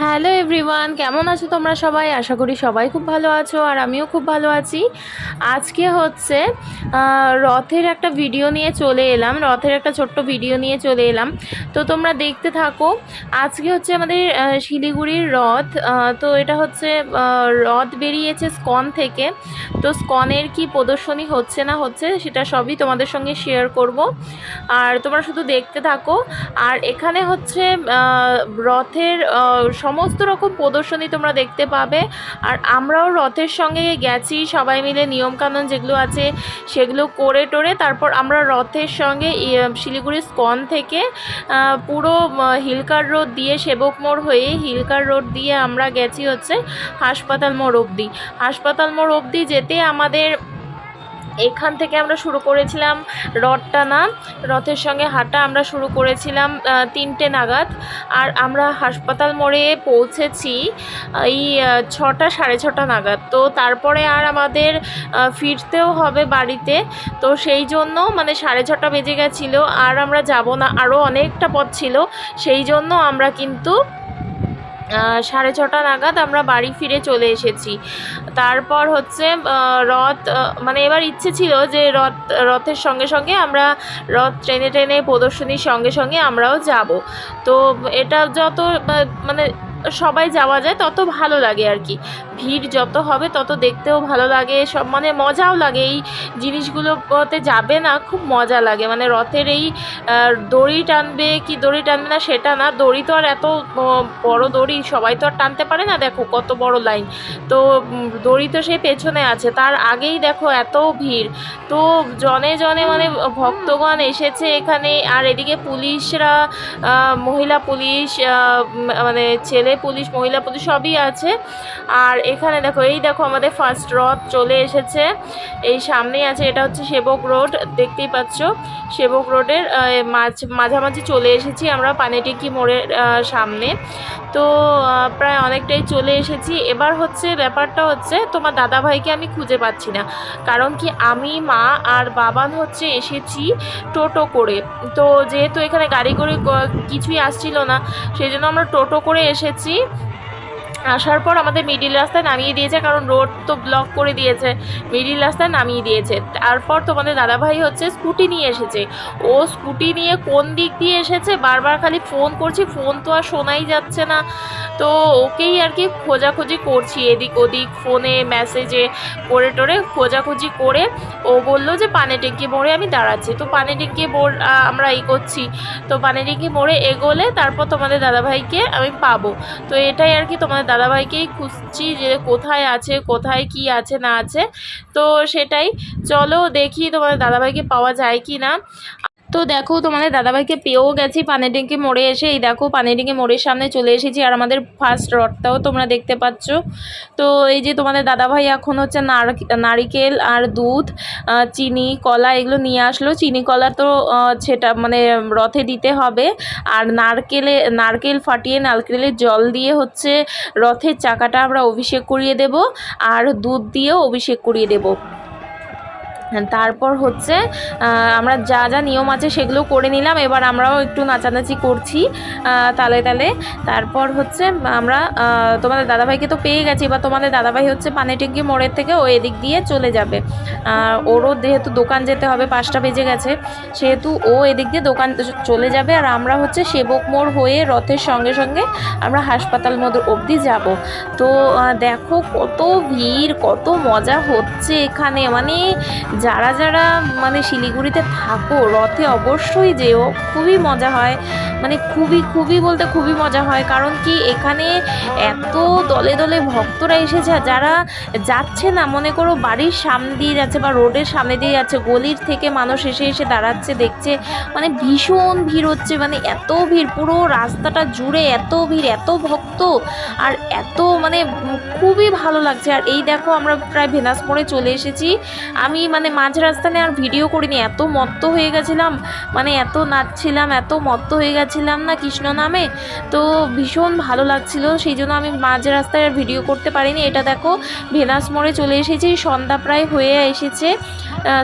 Hello everyone, কেমন আছো তোমরা সবাই? আশা করি সবাই খুব ভালো আছো আর আমিও খুব ভালো আছি। আজকে হচ্ছে রথের একটা ভিডিও নিয়ে চলে এলাম, রথের একটা ছোট্ট ভিডিও নিয়ে চলে এলাম। তো তোমরা দেখতে থাকো, আজকে হচ্ছে আমাদের শিলিগুড়ির রথ তো এটা হচ্ছে রথ বেরিয়েছে স্কন থেকে। তো স্কনের কি প্রদর্শনী হচ্ছে না হচ্ছে, সেটা সবই তোমাদের সঙ্গে শেয়ার করব। আর তোমরা শুধু দেখতে থাকো। আর এখানে হচ্ছে রথের সমস্ত রকম প্রদর্শনী তোমরা দেখতে পাবে। আর আমরাও রথের সঙ্গে গেছি, সবাই মিলে নিয়মকানুন যেগুলো আছে সেগুলো করে টোরে। তারপর আমরা রথের সঙ্গে শিলিগুড়ি স্কন থেকে পুরো হিলকার রোড দিয়ে সেবক মোড় হয়ে হিলকার রোড দিয়ে আমরা গেছি হচ্ছে হাসপাতাল মোড় অবধি। হাসপাতাল মোড় অবধি যেতে আমাদের এখান থেকে আমরা শুরু করেছিলাম রথ টানা রথের সঙ্গে হাঁটা আমরা শুরু করেছিলাম তিনটে নাগাদ। আর আমরা হাসপাতাল মোড়ে পৌঁছেছি এই ছটা, সাড়ে ছটা নাগাদ। তো তারপরে আর আমাদের ফিরতেও হবে বাড়িতে। তো সেই জন্য মানে সাড়ে ছটা বেজে গেছিল। আর আমরা যাব না আরও অনেকটা পথ ছিল। সেই জন্য আমরা কিন্তু সাড়ে ছটা নাগাদ আমরা বাড়ি ফিরে চলে এসেছি। তারপর হচ্ছে রথ মানে এবার ইচ্ছে ছিল যে রথ, রথের সঙ্গে সঙ্গে আমরা রথ ট্রেনে ট্রেনে প্রদর্শনীর সঙ্গে সঙ্গে আমরাও যাব। তো এটা যত মানে সবাই যাওয়া যায়, তত ভালো লাগে আর কি। ভিড় যত হবে তত দেখতেও ভালো লাগে, সব মানে মজাও লাগে। এই জিনিসগুলোতে যাবে না, খুব মজা লাগে। মানে রথের এই দড়ি টানবে কি দড়ি টানবে না সেটা না। দড়ি তো আর এত বড় দড়ি সবাই তো আর টানতে পারে না, দেখো কত বড় লাইন। তো দড়ি তো সেই পেছনে আছে। তার আগেই দেখো এত ভিড়। তো জনে জনে মানে ভক্তগণ এসেছে এখানে। আর এদিকে পুলিশরা মহিলা পুলিশ মানে ছেলে পুলিশ, মহিলা পুলিশ সবই আছে। আর এখানে দেখো, এই দেখো আমাদের ফার্স্ট রথ চলে এসেছে। এই সামনেই আছে, এটা হচ্ছে সেবক রোড, দেখতেই পাচ্ছ। সেবক রোডের মাঝ, মাঝামাঝি চলে এসেছি আমরা পানিটিকি মোড়ের সামনে। তো প্রায় অনেকটাই চলে এসেছি। এবার হচ্ছে ব্যাপারটা হচ্ছে, তোমার দাদাভাইকে আমি খুঁজে পাচ্ছি না। কারণ কি আমি, মা আর বাবান হচ্ছে এসেছি টোটো করে। তো যেহেতু এখানে গাড়ি করে কিছুই আসছিল না, সেই জন্য আমরা টোটো করে এসেছি। আসার পর আমাদের মিডিল রাস্তায় নামিয়ে দিয়েছে, কারণ রোড তো ব্লক করে দিয়েছে। মিডিল রাস্তায় নামিয়ে দিয়েছে। তারপর তোমাদের দাদাভাই হচ্ছে স্কুটি নিয়ে এসেছে। ও স্কুটি নিয়ে কোন দিক দিয়ে এসেছে? বারবার খালি ফোন করছি ফোন তো আর শোনাই যাচ্ছে না। তো ওকেই আর কি খোঁজাখুঁজি করছি এদিক ওদিক ফোনে মেসেজে করে টোরে খোঁজাখুঁজি করে। ও বলল যে পানে টেঙ্কি মোড়ে আমি দাঁড়াচ্ছি। তো পানে টেঙ্কি মোড় আমরা করছি। তো পানে টেঙ্কি মোড়ে এগোলে তারপর তোমাদের দাদাভাইকে আমি পাবো। তো এটাই আর কি তোমাদের দাদাভাইকেই খুঁজছি যে কোথায় আছে, কোথায় কি আছে, না আছে। তো সেটাই, চলো দেখি তোমাদের দাদাভাইকে পাওয়া যায় কি না তো দেখো, তোমাদের দাদাভাইকে পেয়েও গেছি পানিডিঙ্কি মোড়ে এসে। এই দেখো পানিডিঙ্কি মোড়ের সামনে চলে এসেছি, আর আমাদের ফার্স্ট রথটাও তোমরা দেখতে পাচ্ছ। তো এই যে তোমাদের দাদাভাই এখন হচ্ছে নার- নারিকেল আর দুধ চিনি, কলা এগুলো নিয়ে আসলো। চিনি, কলা তো সেটা মানে রথে দিতে হবে। আর নারকেলে, নারকেল ফাটিয়ে নারকেলের জল দিয়ে হচ্ছে রথের চাকাটা আমরা অভিষেক করিয়ে দেব, আর দুধ দিয়েও অভিষেক করিয়ে দেব। তারপর হচ্ছে আমরা যা যা নিয়ম আছে সেগুলো করে নিলাম। এবার আমরাও একটু নাচানাচি করছি তালে তালে। তারপর হচ্ছে, আমরা তোমাদের দাদাভাইকে তো পেয়ে গেছি। বা তোমাদের দাদাভাই হচ্ছে পানিটেঙ্গি মোড়ের থেকে ও এদিক দিয়ে চলে যাবে। ওরও যেহেতু দোকান যেতে হবে, পাঁচটা বেজে গেছে, সেহেতু ও এদিক দিয়ে দোকান চলে যাবে। আর আমরা হচ্ছে সেবক মোড় হয়ে রথের সঙ্গে সঙ্গে আমরা হাসপাতাল মোড় অবধি যাব। তো দেখো কত ভিড়, কত মজা হচ্ছে এখানে। মানে যারা যারা মানে শিলিগুড়িতে থাকো রথে অবশ্যই যেও। খুবই মজা হয়। মানে খুবই খুবই বলতে খুবই মজা হয়। কারণ কি এখানে এত দলে দলে ভক্তরা এসেছে যারা যাচ্ছে না, মনে করো বাড়ির সামনে দিয়ে যাচ্ছে বা রোডের সামনে দিয়ে যাচ্ছে, গলির থেকে মানুষ এসে এসে দাঁড়াচ্ছে, দেখছে মানে ভীষণ ভিড় হচ্ছে মানে এত ভিড়, পুরো রাস্তাটা জুড়ে এত ভিড়, এত ভক্ত, আর এত মানে খুবই ভালো লাগছে। আর এই দেখো আমরা প্রায় ভেনাস মোড়ে চলে এসেছি। আমি মানে মাঝ রাস্তানে আর ভিডিও করিনি, এত মত্ত হয়ে গেছিলাম মানে এত নাচছিলাম, এত মত্ত হয়ে গেছিলাম না কৃষ্ণ নামে। তো ভীষণ ভালো লাগছিল, সেই জন্য আমি মাঝ রাস্তায় আর ভিডিও করতে পারিনি। এটা দেখো, ভেনাস মোড়ে চলে এসেছি, সন্ধ্যা প্রায় হয়ে এসেছে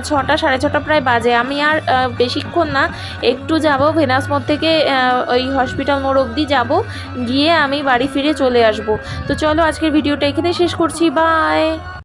ছটা, সাড়ে ছটা প্রায় বাজে। আমি আর বেশিক্ষণ না, একটু যাব ভেনাস মোড় থেকে ওই হসপিটাল মোড় অবধি যাব, গিয়ে আমি বাড়ি ফিরে চলে আসব। তো চলো আজকের ভিডিওটা এখানে শেষ করছি বাই